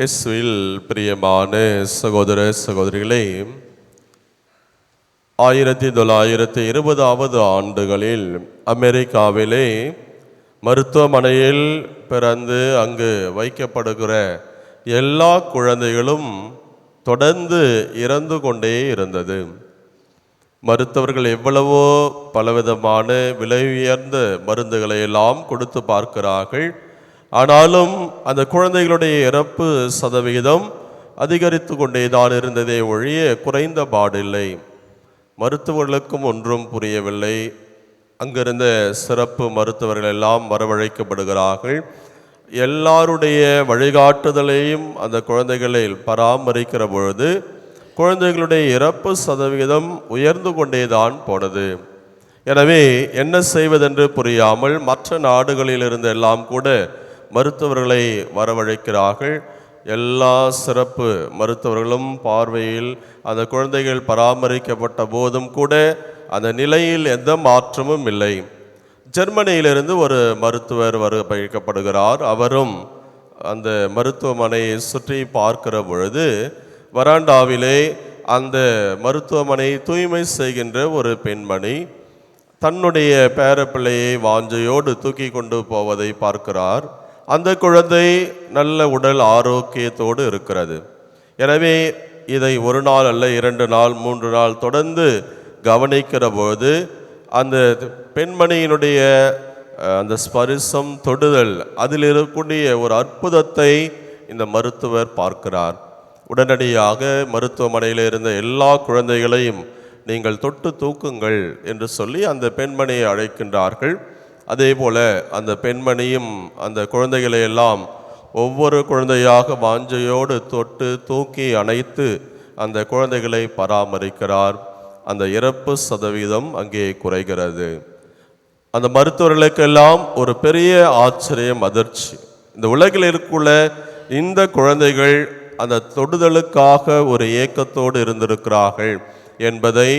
இயேசுவில் பிரியமான சகோதர சகோதரிகளே ஆயிரத்தி தொள்ளாயிரத்தி இருபதாவது ஆண்டுகளில் அமெரிக்காவிலே மருத்துவமனையில் பிறந்து அங்கு வைக்கப்படுகிற எல்லா குழந்தைகளும் தொடர்ந்து இறந்து கொண்டே இருந்தது. மருத்துவர்கள் எவ்வளவோ பலவிதமான விலை உயர்ந்த மருந்துகளை எல்லாம் கொடுத்து பார்க்கிறார்கள். ஆனாலும் அந்த குழந்தைகளுடைய இறப்பு சதவிகிதம் அதிகரித்து கொண்டேதான் இருந்ததே ஒழிய குறைந்த பாடில்லை. மருத்துவர்களுக்கும் ஒன்றும் புரியவில்லை. அங்கிருந்த சிறப்பு மருத்துவர்கள் எல்லாம் வரவழைக்கப்படுகிறார்கள். எல்லாருடைய வழிகாட்டுதலையும் அந்த குழந்தைகளை பராமரிக்கிற பொழுது குழந்தைகளுடைய இறப்பு சதவிகிதம் உயர்ந்து கொண்டே தான் போனது. எனவே என்ன செய்வதென்று புரியாமல் மற்ற நாடுகளில் இருந்து எல்லாம் கூட மருத்துவர்களை வரவழைக்கிறார்கள். எல்லா சிறப்பு மருத்துவர்களும் பார்வையில் அந்த குழந்தைகள் பராமரிக்கப்பட்ட போதும் கூட அந்த நிலையில் எந்த மாற்றமும் இல்லை. ஜெர்மனியிலிருந்து ஒரு மருத்துவர் வரவழைக்கப்படுகிறார். அவரும் அந்த மருத்துவமனையை சுற்றி பார்க்கிற பொழுது வராண்டாவிலே அந்த மருத்துவமனை தூய்மை செய்கின்ற ஒரு பெண்மணி தன்னுடைய பேரப்பிள்ளையை வாஞ்சையோடு தூக்கி கொண்டு போவதை பார்க்கிறார். அந்த குழந்தை நல்ல உடல் ஆரோக்கியத்தோடு இருக்கிறது. எனவே இதை ஒரு நாள் அல்ல இரண்டு நாள் மூன்று நாள் தொடர்ந்து கவனிக்கிற போது அந்த பெண்மணியினுடைய அந்த ஸ்பரிசம் தொடுதல் அதில் இருக்கக்கூடிய ஒரு அற்புதத்தை இந்த மருத்துவர் பார்க்கிறார். உடனடியாக மருத்துவமனையில் இருந்த எல்லா குழந்தைகளையும் நீங்கள் தொட்டு தூக்குங்கள் என்று சொல்லி அந்த பெண்மணியை அழைக்கின்றார்கள். அதே போல் அந்த பெண்மணியும் அந்த குழந்தைகளை எல்லாம் ஒவ்வொரு குழந்தையாக வாஞ்சையோடு தொட்டு தூக்கி அணைத்து அந்த குழந்தைகளை பராமரிக்கிறார். அந்த இறப்பு சதவீதம் அங்கே குறைகிறது. அந்த மருத்துவர்களுக்கெல்லாம் ஒரு பெரிய ஆச்சரியம் அதிர்ச்சி. இந்த உலகில் இருக்குள்ள இந்த குழந்தைகள் அந்த தொடுதலுக்காக ஒரு ஏக்கத்தோடு இருந்திருக்கிறார்கள் என்பதை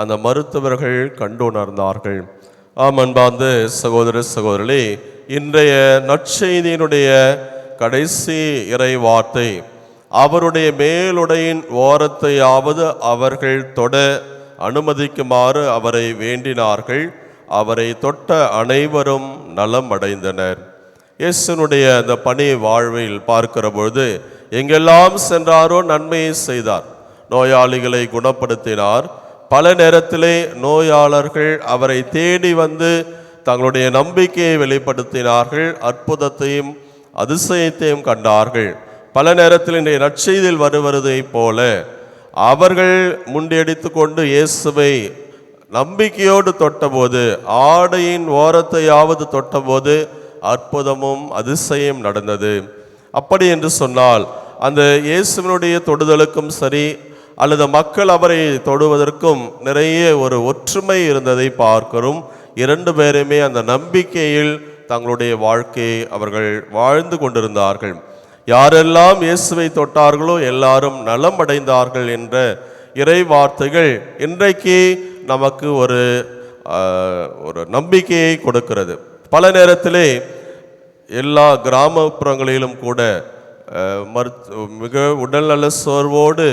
அந்த மருத்துவர்கள் கண்டுணர்ந்தார்கள் ஆம் அன்பார்ந்த சகோதர சகோதரி இன்றைய நற்செய்தியினுடைய கடைசி இறை வார்த்தை அவருடைய மேலுடையின் ஓரத்தையாவது அவர்கள் தொட அனுமதிக்குமாறு அவரை வேண்டினார்கள். அவரை தொட்ட அனைவரும் நலம் அடைந்தனர் இயேசுனுடைய அந்த பணி வாழ்வில் பார்க்கிற பொழுது எங்கெல்லாம் சென்றாரோ நன்மையை செய்தார். நோயாளிகளை குணப்படுத்தினார். பல நேரத்திலே நோயாளர்கள் அவரை தேடி வந்து தங்களுடைய நம்பிக்கையை வெளிப்படுத்தினார்கள் அற்புதத்தையும் அதிசயத்தையும் கண்டார்கள். பல நேரத்தில் இன்றைய நற்செய்தியில் வருவதைப் போல அவர்கள் முண்டியடித்து கொண்டு இயேசுவை நம்பிக்கையோடு தொட்டபோது ஆடையின் ஓரத்தையாவது தொட்டபோது அற்புதமும் அதிசயம் நடந்தது. அப்படி என்று சொன்னால் அந்த இயேசுவினுடைய தொடுதலுக்கும் சரி அல்லது மக்கள் அவரை தொடுவதற்கும் நிறைய ஒரு ஒற்றுமை இருந்ததை பார்க்கிறோம். இரண்டு பேருமே அந்த நம்பிக்கையில் தங்களுடைய வாழ்க்கையை அவர்கள் வாழ்ந்து கொண்டிருந்தார்கள். யாரெல்லாம் இயேசுவை தொட்டார்களோ எல்லாரும் நலம் அடைந்தார்கள் என்ற இறை வார்த்தைகள் இன்றைக்கு நமக்கு ஒரு ஒரு நம்பிக்கையை கொடுக்கிறது. பல நேரத்திலே எல்லா கிராமப்புறங்களிலும் கூட அஹ், மருத்து மிக உடல்நல சோர்வோடு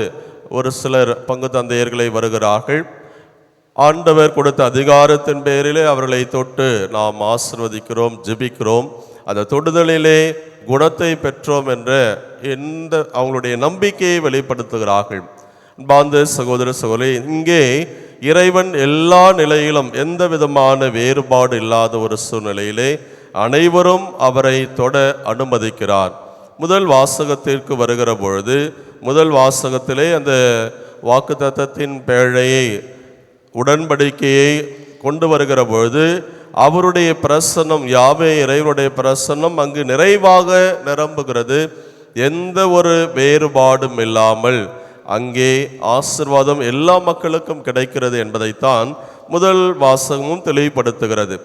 ஒரு சிலர் பங்கு தந்தையர்களை வருகிறார்கள். ஆண்டவர் கொடுத்த அதிகாரத்தின் பேரிலே அவர்களை தொட்டு நாம் ஆசிர்வதிக்கிறோம் ஜெபிக்கிறோம். அந்த தொடுதலிலே குணத்தை பெற்றோம் என்ற எந்த அவங்களுடைய நம்பிக்கையை வெளிப்படுத்துகிறார்கள். பாந்த சகோதர சகோதரி இங்கே இறைவன் எல்லா நிலையிலும் எந்த விதமான வேறுபாடு இல்லாத ஒரு சூழ்நிலையிலே அனைவரும் அவரை தொட அனுமதிக்கிறார். முதல் வாசகத்திற்கு வருகிற பொழுது முதல் வாசகத்திலே அந்த வாக்குத்தத்தத்தின் பேழையை உடன்படிக்கையை கொண்டு வருகிற பொழுது அவருடைய பிரசன்னம் யாவே இறைவனுடைய பிரசன்னம் அங்கு நிறைவாக நிரம்புகிறது. எந்த ஒரு வேறுபாடும் இல்லாமல் அங்கே ஆசிர்வாதம் எல்லா மக்களுக்கும் கிடைக்கிறது என்பதைத்தான் முதல் வாசகமும் தெளிவுபடுத்துகிறது.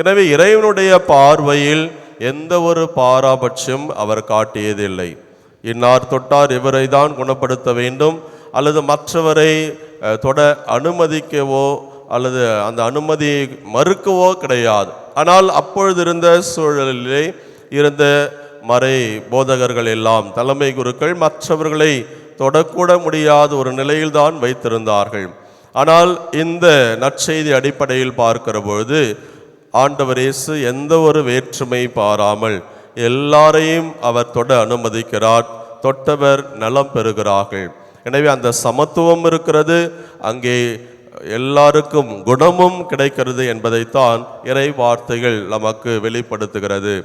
எனவே இறைவனுடைய பார்வையில் எந்த ஒரு பாராபட்சம் அவர் காட்டியதில்லை. இன்னார் தொட்டார் இவரை தான் குணப்படுத்த வேண்டும் அல்லது மற்றவரை தொட அனுமதிக்கவோ அல்லது அந்த அனுமதியை மறுக்கவோ கிடையாது. ஆனால் அப்பொழுது இருந்த சூழலிலே இருந்த மறை போதகர்கள் எல்லாம் தலைமை குருக்கள் மற்றவர்களை தொடக்கூட முடியாத ஒரு நிலையில்தான் வைத்திருந்தார்கள். ஆனால் இந்த நற்செய்தி அடிப்படையில் பார்க்கிற பொழுது ஆண்டவர் இயேசு எந்த ஒரு வேற்றுமை பாராமல் எல்லாரையும் அவர் தொட அனுமதிக்கிறார். தொட்டவர் நலம் பெறுகிறார்கள். எனவே அந்த சமத்துவம் இருக்கிறது. அங்கே எல்லாருக்கும் குணமும் கிடைக்கிறது என்பதைத்தான் இறை வார்த்தைகள் நமக்கு வெளிப்படுத்துகிறது.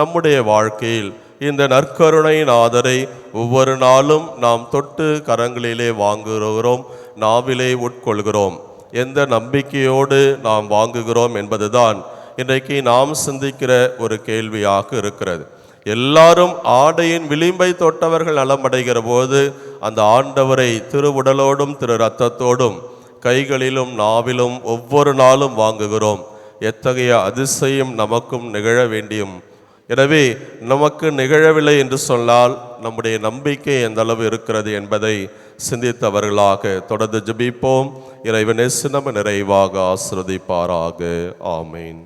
நம்முடைய வாழ்க்கையில் இந்த நற்கருணையின் ஆதரை ஒவ்வொரு நாளும் நாம் தொட்டு கரங்களிலே வாங்குகிறோம் நாவிலே உட்கொள்கிறோம். எந்த நம்பிக்கையோடு நாம் வாங்குகிறோம் என்பதுதான் இன்றைக்கு நாம் சிந்திக்கிற ஒரு கேள்வியாக இருக்கிறது. எல்லாரும் ஆடையின் விளிம்பை தொட்டவர்கள் நலமடைகிற போது அந்த ஆண்டவரை திருவுடலோடும் திரு ரத்தத்தோடும் கைகளிலும் நாவிலும் ஒவ்வொரு நாளும் வாங்குகிறோம். எத்தகைய அதிசயம் நமக்கும் நிகழ வேண்டியும். எனவே நமக்கு நிகழவில்லை என்று சொன்னால் நம்முடைய நம்பிக்கை எந்த அளவு இருக்கிறது என்பதை சிந்தித்தவர்களாக தொடர்ந்து ஜெபிப்போம். இறைவனே சினம நிறைவாக ஆசிரதிப்பாராக ஆமேன்.